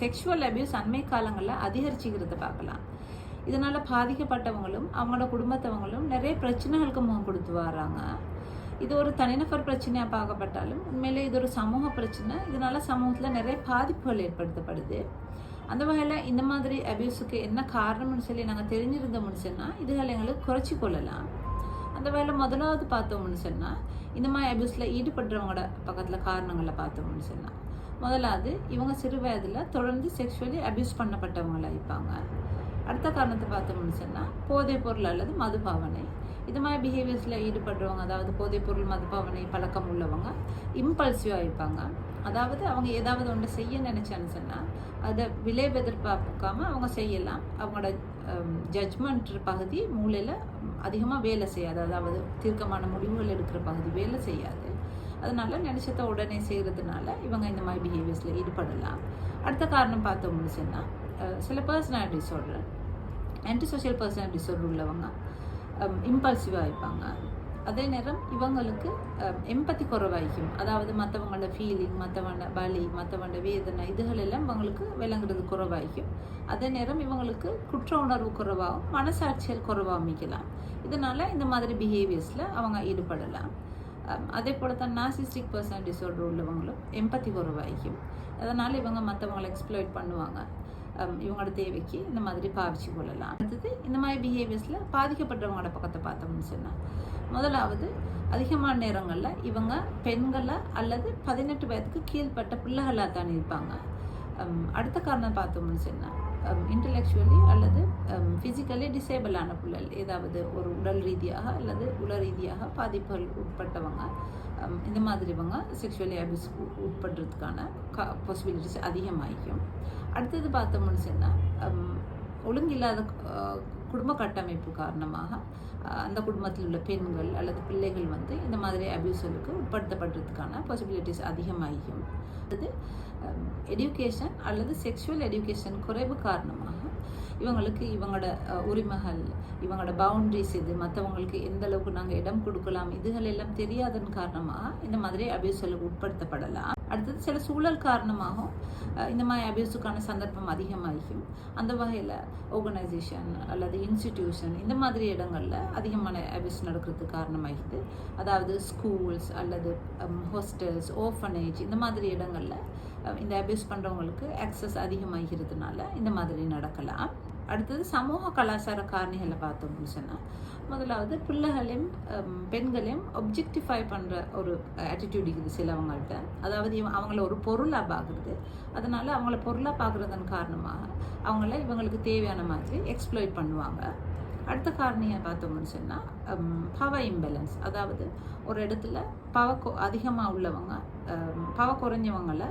Sexual abuse அண்மை காலங்களில் அதிகரிச்சுக்கிறத பார்க்கலாம். இதனால் பாதிக்கப்பட்டவங்களும் அவங்களோட குடும்பத்தவங்களும் நிறைய பிரச்சனைகளுக்கு முகம் கொடுத்து வராங்க இது ஒரு தனிநபர் பிரச்சனையாக பார்க்கப்பட்டாலும் உண்மையிலே இது ஒரு சமூக பிரச்சனை. இதனால் சமூகத்தில் நிறைய பாதிப்புகள் ஏற்படுத்தப்படுது. அந்த வகையில் இந்த மாதிரி அபியூஸுக்கு என்ன காரணம்னு சொல்லி நாங்கள் தெரிஞ்சிருந்தோம்னு சொன்னால் இதுகளை எங்களுக்கு குறைச்சி கொள்ளலாம். அந்த வகையில் முதலாவது பார்த்தோம்னு சொன்னால் இந்த மாதிரி அபியூஸில் ஈடுபடுறவங்களோட பக்கத்தில் காரணங்களை பார்த்தோம்னு சொன்னால் முதலாவது இவங்க சிறு வயதில் தொடர்ந்து செக்ஷுவலி அப்யூஸ் பண்ணப்பட்டவங்களா இருப்பாங்க. அடுத்த காரணத்தை பார்த்தோம்னு சொன்னால் போதைப் பொருள் அல்லது மதுபாவனை. இது மாதிரி பிஹேவியர்ஸில் ஈடுபடுறவங்க அதாவது போதைப் பொருள் மதுபாவனை பழக்கம் உள்ளவங்க இம்பல்சிவாக இருப்பாங்க. அதாவது அவங்க ஏதாவது ஒன்று செய்ய நினச்சான்னு சொன்னால் அதை விளைவு எதிர்பார்க்காம அவங்க செய்யலாம். அவங்களோட ஜட்ஜ்மெண்ட் பகுதி மூளையில் அதிகமாக வேலை செய்யாது. அதாவது தீர்க்கமான முடிவுகள் எடுக்கிற பகுதி வேலை செய்யாது. அதனால் நினச்சத உடனே செய்கிறதுனால இவங்க இந்த மாதிரி பிஹேவியர்ஸில் ஈடுபடலாம். அடுத்த காரணம் பார்த்தோம்னு சொன்னால் சில personality disorder anti social personality disorder உள்ளவங்க இம்பல்சிவாக இருப்பாங்க. அதே நேரம் இவங்களுக்கு எம்பத்தி குறைவாய்க்கும். அதாவது மற்றவங்களோட ஃபீலிங் மற்றவங்களோட வலி மற்றவங்களோட வேதனை இதுகள் எல்லாம் இவங்களுக்கு விளங்குறது குறைவாய்க்கும். அதே நேரம் இவங்களுக்கு குற்ற உணர்வு குறைவாகும் மனசாட்சியல் குறைவாக அமைக்கலாம் இதனால் இந்த மாதிரி பிஹேவியர்ஸில் அவங்க ஈடுபடலாம். அதே போல் தான் நாசிஸ்டிக் பர்சன் டிசார்டர் உள்ளவங்களும் எம்பத்தி குறைவாய்க்கும் அதனால் இவங்க மற்றவங்களை எக்ஸ்ப்ளோய்ட் பண்ணுவாங்க. இவங்களோட தேவைக்கு இந்த மாதிரி பாவிச்சு கொள்ளலாம். அடுத்தது இந்த மாதிரி பிஹேவியர்ஸில் பாதிக்கப்பட்டவங்களோட பக்கத்தை பார்த்தோம்னு சொன்னால் முதலாவது அதிகமான நேரங்களில் இவங்க பெண்களை அல்லது பதினெட்டு வயதுக்கு கீழ்ப்பட்ட பிள்ளைகளாக தான் இருப்பாங்க. அடுத்த காரணம் பார்த்தோம்னு சொன்னால் Um, இன்டலெக்சுவலி அல்லது ஃபிசிக்கலி டிசேபிளான பிள்ளைகள் ஏதாவது ஒரு உடல் ரீதியாக அல்லது உள ரீதியாக பாதிப்புகள் உட்பட்டவங்க um, இந்த மாதிரிவங்க செக்ஷுவலி அபியூஸ் உட்படுறதுக்கான க பாசிபிலிட்டிஸ் அதிகமாகிக்கும் அடுத்தது பார்த்தோம்னு சொன்னால் um, ஒழுங்கில்லாத uh, குடும்ப கட்டமைப்பு காரணமாக uh, அந்த குடும்பத்தில் உள்ள பெண்கள் அல்லது பிள்ளைகள் வந்து இந்த மாதிரி அபியூஸ்களுக்கு உட்படுத்தப்படுறதுக்கான பாசிபிலிட்டிஸ் அதிகமாகும் Um, அல்லது எடுகேஷன் அல்லது செக்ஷுவல் எடுகேஷன் குறைவு காரணமாக இவங்களுக்கு இவங்களோட uh, உரிமைகள் இவங்களோட பவுண்டரிஸ் இது மற்றவங்களுக்கு எந்த அளவுக்கு நாங்கள் இடம் கொடுக்கலாம் இதுகள் எல்லாம் தெரியாதன் காரணமாக இந்த மாதிரி அபியூசலுக்கு உட்படுத்தப்படலாம். அடுத்தது சில சூழல் காரணமாகவும் இந்த மாதிரி அபியூஸுக்கான சந்தர்ப்பம் அதிகமாகிக்கும் அந்த வகையில் ஆர்கனைசேஷன் அல்லது இன்ஸ்டிடியூஷன் இந்த மாதிரி இடங்களில் அதிகமான அபியூஸ் நடக்கிறதுக்கு காரணமாகிது அதாவது ஸ்கூல்ஸ் அல்லது ஹாஸ்டல்ஸ் ஓஃபனேஜ் இந்த மாதிரி இடங்களில் இந்த அபியூஸ் பண்ணுறவங்களுக்கு அக்சஸ் அதிகமாகிறதுனால இந்த மாதிரி நடக்கலாம். அடுத்தது சமூக கலாச்சார காரணிகளை பார்த்தோம்னு சொன்னால் முதலாவது பிள்ளைகளையும் பெண்களையும் ஒப்ஜெக்டிஃபை பண்ணுற ஒரு ஆட்டிடியூட் இருக்குது சிலவங்கள்ட்ட. அதாவது அவங்கள ஒரு பொருளாக பார்க்குறது. அதனால் அவங்கள பொருளாக பார்க்குறதன் காரணமாக அவங்கள இவங்களுக்கு தேவையான மாதிரி எக்ஸ்ப்ளோய்ட் பண்ணுவாங்க. அடுத்த காரணியை பார்த்தோம்னு சொன்னால் பவர் இம்பேலன்ஸ் அதாவது ஒரு இடத்துல பவ அதிகமாக உள்ளவங்க Um, பவ குறைஞ்சவங்களை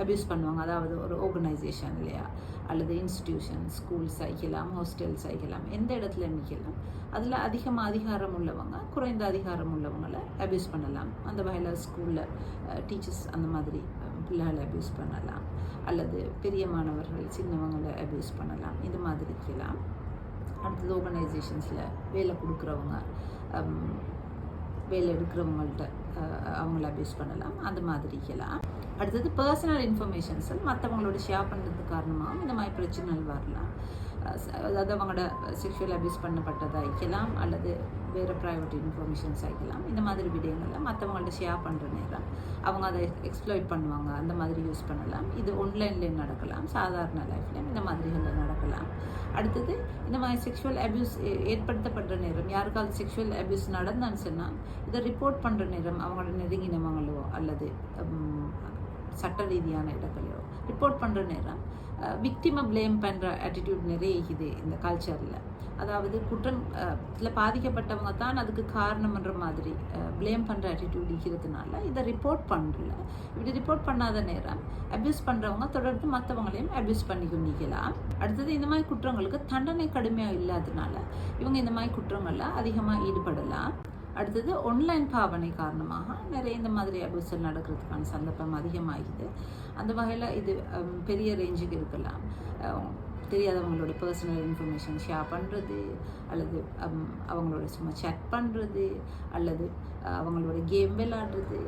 அபியூஸ் um, பண்ணுவாங்க. அதாவது ஒரு ஆர்கனைசேஷன் இல்லையா? அல்லது இன்ஸ்டிடியூஷன் ஸ்கூல்ஸ் ஆகிக்கலாம் ஹாஸ்டல்ஸ் ஆகிக்கலாம் எந்த இடத்துல நிற்கலாம். அதில் அதிகமாக அதிகாரம் உள்ளவங்க குறைந்த அதிகாரம் உள்ளவங்களை அபியூஸ் பண்ணலாம். அந்த வகையில் ஸ்கூலில் டீச்சர்ஸ் அந்த மாதிரி um, பிள்ளைகளை அபியூஸ் பண்ணலாம். அல்லது பெரிய மாணவர்கள் சின்னவங்களை அபியூஸ் பண்ணலாம். இது மாதிரி இருக்கலாம். அடுத்தது ஆர்கனைசேஷன்ஸில் வேலை கொடுக்குறவங்க வேலை எடுக்கிறவங்கள்ட்ட அவங்கள அபியூஸ் பண்ணலாம் அந்த மாதிரிக்கலாம் அடுத்தது பர்சனல் இன்ஃபர்மேஷன்ஸ் மற்றவங்களோட ஷேர் பண்ணுறது காரணமாகவும் இந்த மாதிரி பிரச்சனைகள் வரலாம். அதாவது அவங்களோட செக்ஷுவல் அபியூஸ் பண்ணப்பட்டதாக இருக்கலாம் அல்லது வேறு ப்ரைவேட் இன்ஃபர்மேஷன்ஸ் ஆகிக்கலாம். இந்த மாதிரி விடயங்களில் மற்றவங்கள்ட்ட ஷேர் பண்ணுற நேரம் அவங்க அதை எக்ஸ்ப்ளோயிட் பண்ணுவாங்க. அந்த மாதிரி யூஸ் பண்ணலாம். இது ஆன்லைன்லேயும் நடக்கலாம். சாதாரண லைஃப்லேயும் இந்த மாதிரிகளில் நடக்கலாம். அடுத்தது இந்த மாதிரி செக்ஷுவல் அபியூஸ் ஏற்படுத்தப்படுற நேரம் யாருக்காவது செக்ஷுவல் அபியூஸ் நடந்தான்னு சொன்னால் இதை ரிப்போர்ட் பண்ணுற நேரம் அவங்களோட நெருங்கினவங்களோ அல்லது சட்ட ரீதியான இடங்களையோ ரிப்போர்ட் பண்ணுற நேரம் விக்டிமை ப்ளேம் பண்ணுற ஆட்டிடியூட் நிறைய இருக்குது இந்த கல்ச்சரில் அதாவது குற்றம் இதில் பாதிக்கப்பட்டவங்க தான் அதுக்கு காரணம்ன்ற மாதிரி ப்ளேம் பண்ணுற ஆட்டிடியூட் இருக்கிறதுனால இதை ரிப்போர்ட் பண்ணல. இப்படி ரிப்போர்ட் பண்ணாத நேரம் அப்யூஸ் பண்ணுறவங்க தொடர்ந்து மற்றவங்களையும் அப்யூஸ் பண்ணி கொண்டிக்கலாம் அடுத்தது இந்த மாதிரி குற்றங்களுக்கு தண்டனை கடுமையாக இல்லாததுனால இவங்க இந்த மாதிரி குற்றங்களில் அதிகமாக ஈடுபடலாம். அடுத்தது ஆன்லைன் பாவனை காரணமாக நிறைய இந்த மாதிரி அபியூசல் நடக்கிறதுக்கான சந்தர்ப்பம் அதிகமாகுது. அந்த வகையில் இது பெரிய ரேஞ்சுக்கு இருக்கலாம். தெரியாதவங்களோட பர்சனல் இன்ஃபர்மேஷன் ஷேர் பண்ணுறது அல்லது அவங்களோட சும்மா சேட் பண்ணுறது அல்லது அவங்களோட கேம் விளாடுறது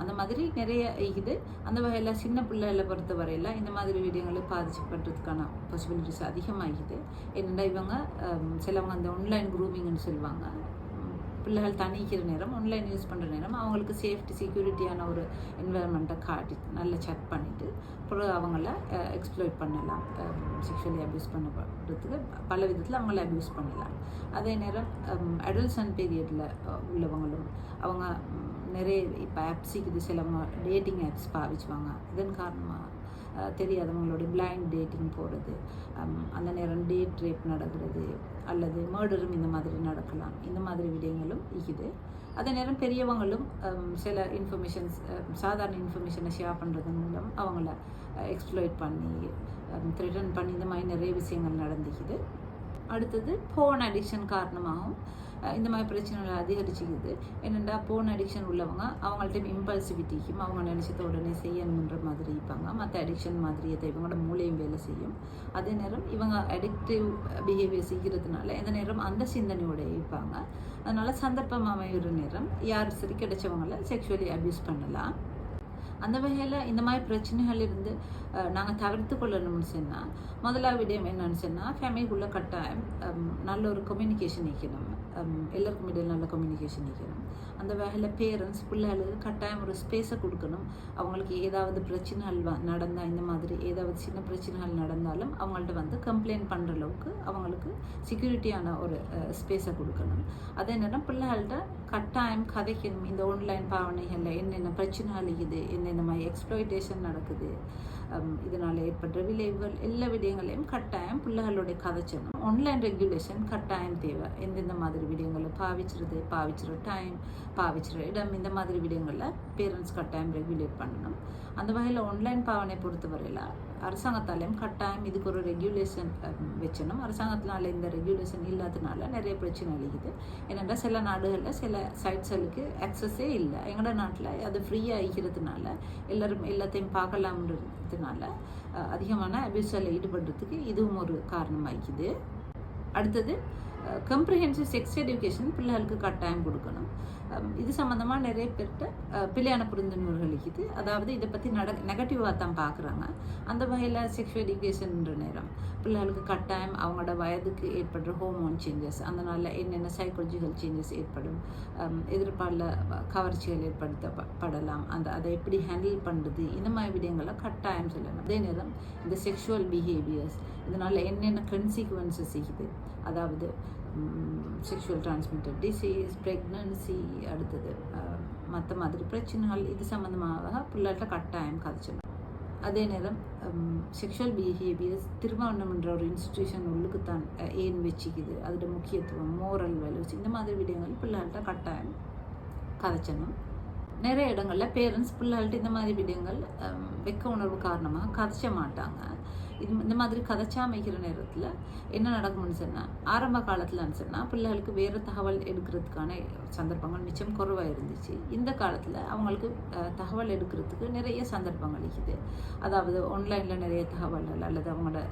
அந்த மாதிரி நிறைய இது அந்த வகையில் சின்ன பிள்ளைகளை பொறுத்த வரையில் இந்த மாதிரி வீடியோங்களை பாதிச்சுப்படுறதுக்கான பாசிபிலிட்டிஸ் அதிகமாகிது. என்னென்னா இவங்க சிலவங்க அந்த ஆன்லைன் குரூமிங்னு சொல்லுவாங்க. பிள்ளைகள் தனிக்கிற நேரம் ஆன்லைன் யூஸ் பண்ணுற நேரம் அவங்களுக்கு சேஃப்டி செக்யூரிட்டியான ஒரு என்வரன்மெண்ட்டை காட்டி நல்லா செக் பண்ணிவிட்டு அப்புறம் அவங்கள எக்ஸ்ப்ளோர் பண்ணலாம். செக்ஷுவலி அப்யூஸ் பண்ணப்படுறதுக்கு பல விதத்தில் அவங்கள அப்யூஸ் பண்ணலாம். அதே நேரம் அடல்சன் பீரியடில் உள்ளவங்களும் அவங்க நிறைய இப்போ ஆப்ஸ் இருக்குது சிலவங்க டேட்டிங் ஆப்ஸ் பாவிச்சுவாங்க. இதன் காரணமாக தெரியாதவங்களோட பிளைண்ட் டேட்டிங் போகிறது அந்த நேரம் டேட் ரேப் நடக்கிறது அல்லது மர்டரும் இந்த மாதிரி நடக்கலாம். இந்த மாதிரி விடயங்களும் இருக்குது. அதே நேரம் பெரியவங்களும் சில இன்ஃபர்மேஷன்ஸ் சாதாரண இன்ஃபர்மேஷனை ஷேர் பண்ணுறது மூலம் அவங்கள எக்ஸ்ப்ளோய்ட் பண்ணி த்ரெட்டன் பண்ணி இந்த மாதிரி நிறைய விஷயங்கள் நடந்துக்குது. அடுத்தது ஃபோன் அடிக்ஷன் காரணமாகவும் இந்த மாதிரி பிரச்சனைகள் அதிகரிச்சுக்குது. என்னென்னா போன் அடிக்ஷன் உள்ளவங்க அவங்கள்ட்ட இம்பல்சிவிட்டிக்கும் அவங்க நினச்சத உடனே செய்யணுன்ற மாதிரி இருப்பாங்க. மற்ற அடிக்ஷன் மாதிரியத்தை இவங்களோட மூளையும் வேலை செய்யும். அதே நேரம் இவங்க அடிக்டிவ் பிஹேவியர் செய்கிறதுனால எந்த நேரம் அந்த சிந்தனையோட இருப்பாங்க. அதனால் சந்தர்ப்பம் அமைகிற நேரம் யார் சரி கிடைச்சவங்கள செக்ஷுவலி அப்யூஸ் பண்ணலாம். அந்த வகையில் இந்த மாதிரி பிரச்சனைகள் இருந்து நாங்கள் தவிர்த்து கொள்ளணும்னு சொன்னால் முதலாவது விடயம் என்னன்னு சொன்னால் ஃபேமிலிக்குள்ளே கட்டாயம் நல்ல ஒரு கம்யூனிகேஷன் நிற்கணும் எல்லோருக்கும் எல்லாருக்கும் இடையில் நல்ல கம்யூனிகேஷன் நிற்கணும் அந்த வகையில் பேரண்ட்ஸ் பிள்ளைகளுக்கு கட்டாயம் ஒரு ஸ்பேஸை கொடுக்கணும். அவங்களுக்கு ஏதாவது பிரச்சனைகள் வ- நடந்தால் இந்த மாதிரி ஏதாவது சின்ன பிரச்சனைகள் நடந்தாலும் அவங்கள்ட்ட வந்து கம்ப்ளைண்ட் பண்ணுற அளவுக்கு அவங்களுக்கு செக்யூரிட்டியான ஒரு ஸ்பேஸை கொடுக்கணும். அதே நேரம் பிள்ளைகள்கிட்ட கட்டாயம் கதைக்கணும். இந்த ஆன்லைன் பாவனைகளில் என்னென்ன பிரச்சனைகள் இருக்குது என்னென்ன மாதிரி எக்ஸ்ப்ளோய்டேஷன் நடக்குது. இதனால் ஏற்படுற விளைவுகள் எல்லா விடயங்களையும் கட்டாயம் பிள்ளைகளுடைய கதைச்சணும் ஆன்லைன் ரெகுலேஷன் கட்டாயம் தேவை. எந்தெந்த மாதிரி விடயங்களை பாவிச்சுறது பாவிச்சுற டைம் பாவிச்சுற இடம் இந்த மாதிரி விடயங்களை பேரண்ட்ஸ் கட்டாயம் ரெகுலேட் பண்ணணும். அந்த வகையில் ஆன்லைன் பாவனை பொறுத்தவரையில் அரசாங்கத்தாலையும் கட்டாயம் இதுக்கு ஒரு ரெகுலேஷன் வச்சணும். அரசாங்கத்தினால இந்த ரெகுலேஷன் இல்லாததுனால நிறைய பிரச்சனை அழிக்குது ஏனென்றால் சில நாடுகளில் சில சைட்ஸ்களுக்கு அக்சஸே இல்லை. எங்களோட நாட்டில் அது ஃப்ரீயாக ஆகிக்கிறதுனால எல்லாரும் எல்லாத்தையும் பார்க்கலாம்ன்றதுனால அதிகமான அபியூஸில் ஈடுபடுறதுக்கு இதுவும் ஒரு காரணமாகிக்குது அடுத்தது கம்ப்ரிஹென்சிவ் செக்ஸ் எஜுகேஷன் பிள்ளைகளுக்கு கட்டாயம் கொடுக்கணும். இது சம்மந்தமாக நிறைய பேர்கிட்ட பிள்ளையான புரிந்துணர்வுகள் இருக்குது. அதாவது இதை பற்றி நட நெகட்டிவாக தான் பார்க்குறாங்க. அந்த வகையில் செக்ஷுவல் எஜுகேஷன்ன்ற நேரம் பிள்ளைகளுக்கு கட்டாயம் அவங்களோட வயதுக்கு ஏற்படுற ஹோமோன் சேஞ்சஸ் அதனால் என்னென்ன சைக்காலஜிக்கல் சேஞ்சஸ் ஏற்படும் எதிர்பாலில் கவர்ச்சிகள் ஏற்படுத்தப்படலாம் அந்த அதை எப்படி ஹேண்டில் பண்ணுறது இந்த மாதிரி விடயங்களை கட்டாயம் சொல்லணும். அதே நேரம் இந்த செக்ஷுவல் பிஹேவியர்ஸ் இதனால் என்னென்ன கன்சிக்வன்சஸ் இருக்குது அதாவது செக்ஷுவல் டிரான்ஸ்மிட்டட் டிசீஸ் ப்ரெக்னன்சி அடுத்தது மற்ற மாதிரி பிரச்சனைகள் இது சம்மந்தமாக பிள்ளைகிட்ட கட்டாயம் கதைச்சிடணும் அதே நேரம் செக்ஷுவல் பிஹேவியர்ஸ் திருமணம்ன்ற ஒரு இன்ஸ்டிடியூஷன் உள்ளுக்கு தான் ஏன் வச்சுக்குது? அதோட முக்கியத்துவம் மோரல் வேல்யூஸ் இந்த மாதிரி விடயங்கள் பிள்ளைகள்கிட்ட கட்டாயம் கதைச்சணும் நிறைய இடங்களில் பேரண்ட்ஸ் பிள்ளைகள்ட்ட இந்த மாதிரி விடயங்கள் வெக்க உணர்வு காரணமாக கதைச்ச மாட்டாங்க. இது இந்த மாதிரி கதைச்சாமைக்கிற நேரத்தில் என்ன நடக்கும்னு சொன்னால் ஆரம்ப காலத்தில்னு சொன்னால் பிள்ளைகளுக்கு வேறு தகவல் எடுக்கிறதுக்கான சந்தர்ப்பங்கள் மிச்சம் குறைவாக இருந்துச்சு. இந்த காலத்தில் அவங்களுக்கு தகவல் எடுக்கிறதுக்கு நிறைய சந்தர்ப்பங்கள் இருக்குது. அதாவது ஆன்லைனில் நிறைய தகவல்கள் அல்லது அவங்களோட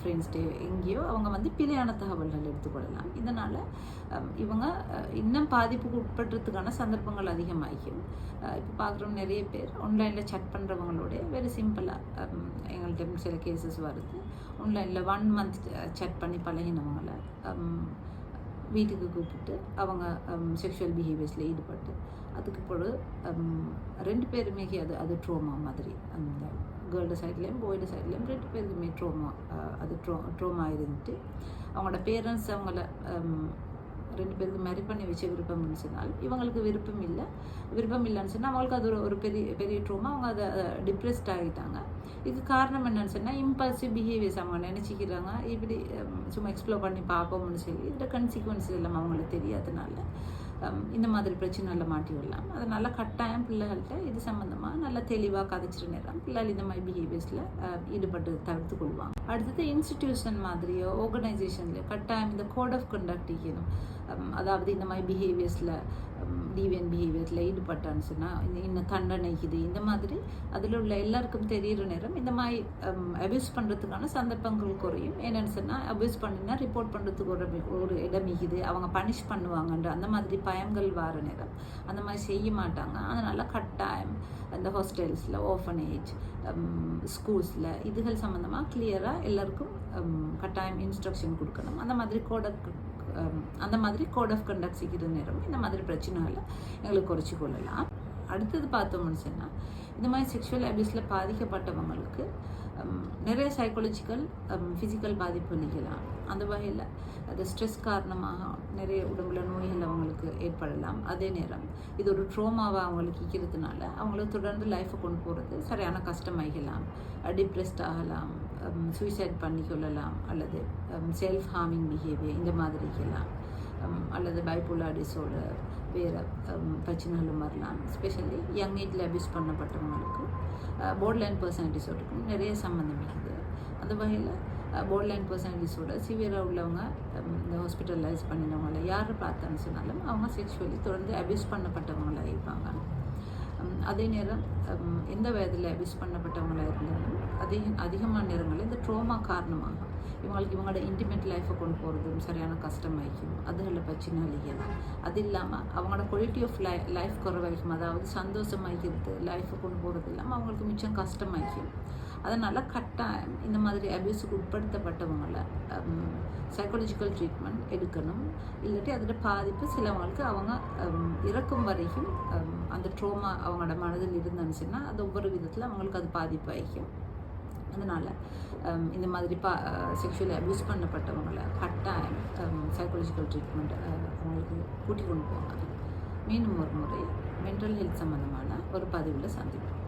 ஃப்ரெண்ட்ஸ்டே எங்கேயோ அவங்க வந்து பிழையான தகவல்கள் எடுத்துக்கொள்ளலாம். இதனால் இவங்க இன்னும் பாதிப்புக்கு உட்படுறதுக்கான சந்தர்ப்பங்கள் அதிகமாகும் இப்போ பார்க்குறோம் நிறைய பேர் ஆன்லைனில் சட் பண்ணுறவங்களோட வெரி சிம்பிளாக எங்கள்கிட்ட சில கேசஸ் வருது ஆன்லைனில் ஒன் மந்த் செக் பண்ணி பழகினவங்களை வீட்டுக்கு கூப்பிட்டு அவங்க செக்ஷுவல் பிஹேவியர்ஸில் ஈடுபட்டு அதுக்கு பிறகு ரெண்டு பேருமே அது அது ட்ரோமா மாதிரி. அந்த கேர்ள்டு சைட்லேயும் பாய்டு சைட்லேயும் ரெண்டு பேருக்குமே ட்ரோமா அது ட்ரோ ட்ரோமா இருந்துட்டு அவங்களோட பேரண்ட்ஸ் அவங்கள ரெண்டு பேருக்கு மேரி பண்ணி வச்ச விருப்பம்னு சொன்னால் இவங்களுக்கு விருப்பம் இல்லை. விருப்பம் இல்லைன்னு சொன்னால் அவங்களுக்கு அது ஒரு ஒரு பெரிய பெரிய ட்ரோமா அவங்க அதை டிப்ரெஸ்ட் ஆகிட்டாங்க. இதுக்கு காரணம் என்னன்னு சொன்னால் இம்பல்சிவ் பிஹேவியர்ஸ் அவங்க நினச்சிக்கிறாங்க. இப்படி சும்மா எக்ஸ்ப்ளோர் பண்ணி பார்ப்போம்னு சொல்லி இதோட கன்சிக்வன்ஸ் எல்லாம் அவங்களுக்கு தெரியாதனால. இந்த மாதிரி பிரச்சனையில் மாட்டி விடலாம். அதனால் கட்டாயம் பிள்ளைகள்கிட்ட இது சம்மந்தமாக நல்ல தெளிவாக கதைச்சிற நேரம் பிள்ளைகள் இந்த மாதிரி பிஹேவியர்ஸில் ஈடுபட்டு தவிர்த்து கொள்வாங்க. அடுத்தது இன்ஸ்டிடியூஷன் மாதிரியோ ஆர்கனைசேஷன்லையோ கட்டாயம் இந்த கோட் ஆஃப் கண்டக்ட் இருக்கணும் அதாவது இந்த மாதிரி பிஹேவியர்ஸில் டிவியன் பிஹேவியரில் ஈடுபட்டான்னு சொன்னால் இன்னும் தண்டனைக்குது இந்த மாதிரி அதில் உள்ள எல்லாருக்கும் தெரியிற நேரம் இந்த மாதிரி அபியூஸ் பண்ணுறதுக்கான சந்தர்ப்பங்கள் குறையும். என்னென்னு சொன்னால் அபியூஸ் பண்ணினா ரிப்போர்ட் பண்ணுறதுக்கு ஒரு ஒரு இடம் மிகுது அவங்க பனிஷ் பண்ணுவாங்கன்ற அந்த மாதிரி பயங்கள் வார நேரம் அந்த மாதிரி செய்ய மாட்டாங்க. அதனால் கட்டாயம் அந்த ஹாஸ்டல்ஸில் ஓஃபனேஜ் ஸ்கூல்ஸில் இதுகள் சம்மந்தமாக கிளியராக எல்லாருக்கும் கட்டாயம் இன்ஸ்ட்ரக்ஷன் கொடுக்கணும். அந்த மாதிரி கோட் அந்த மாதிரி கோட் ஆஃப் கண்டக்ட் செய்கிற நேரம் இந்த மாதிரி பிரச்சனைகளை எங்களுக்கு குறைச்சி கொள்ளலாம். அடுத்தது பார்த்தோம்னு சொன்னால் இந்த மாதிரி செக்ஷுவல் அபியூஸில் பாதிக்கப்பட்டவங்களுக்கு நிறைய சைக்காலஜிக்கல் ஃபிசிக்கல் பாதிப்பு நிகழலாம் அந்த வகையில் அது ஸ்ட்ரெஸ் காரணமாக நிறைய உடம்புல நோய்கள் அவங்களுக்கு ஏற்படலாம். அதே நேரம் இது ஒரு ட்ரோமாவை அவங்களுக்கு இருக்கிறதுனால அவங்களுக்கு தொடர்ந்து லைஃப்பை கொண்டு போகிறது சரியான கஷ்டமாகலாம். டிப்ரெஸ்ட் ஆகலாம். Um, சூசைட் பண்ணிக்கொள்ளலாம் அல்லது செல்ஃப் ஹார்மிங் பிஹேவியர் இந்த மாதிரி இருக்கலாம் um, அல்லது பைபோலார் டிஸார்டர் வேறு பிரச்சனைகளும் வரலாம். ஸ்பெஷலி யங் ஏஜில் அபியூஸ் பண்ணப்பட்டவங்களுக்கும் போர்ட்லைன் பர்சனல் டிஸார்டருக்கும் நிறைய சம்மந்தம் இருக்குது. அந்த வகையில் போர்ட்லைன் பர்சனல் டிஸார்டர் சிவியராக உள்ளவங்க um, இந்த ஹாஸ்பிட்டலைஸ் பண்ணினவங்கள யாரை பார்த்தான்னு சொன்னாலும் அவங்க செக்ஷுவலி தொடர்ந்து அபியூஸ் பண்ணப்பட்டவங்களாக இருப்பாங்க. அதே நேரம் எந்த வயதில் விஷ் பண்ணப்பட்டவங்களாக இருந்தாலும் அதிக அதிகமான நேரங்களில் இந்த ட்ரோமா காரணமாக இவங்களுக்கு இவங்களோட இன்டிமேட் லைஃப்பை கொண்டு போகிறதும் சரியான கஷ்டமாയിരിക്കും அதுகளை பிரச்சனை இல்லையலாம் அது இல்லாமல் அவங்களோட குவாலிட்டி ஆஃப் லை லைஃப் குறைவாயிருக்கும் அதாவது சந்தோஷமாகிறது லைஃப்பை கொண்டு போகிறது இல்லாமல் அவங்களுக்கு மிச்சம் கஷ்டமாயிருக்கும் அதனால் கட்டாயம் இந்த மாதிரி அபியூஸுக்கு உட்படுத்தப்பட்டவங்கள um, சைக்காலஜிக்கல் ட்ரீட்மெண்ட் எடுக்கணும். இல்லாட்டி அதோட பாதிப்பு சிலவங்களுக்கு அவங்க um, இறக்கும் வரைக்கும் um, அந்த ட்ரோமா அவங்களோட மனதில் இருந்துச்சுன்னா அது ஒவ்வொரு விதத்தில் அவங்களுக்கு அது பாதிப்பாയിരിக்கும் அதனால் இந்த மாதிரி பா செக்ஷுவலி அப்யூஸ் பண்ணப்பட்டவங்களை கட்டாயம் சைக்காலஜிக்கல் ட்ரீட்மெண்ட் அவங்களுக்கு கூட்டிக் கொண்டு போவாங்க மீண்டும் ஒரு முறை மென்டல் ஹெல்த் சம்மந்தமான ஒரு பதிவில் சந்திப்போம்.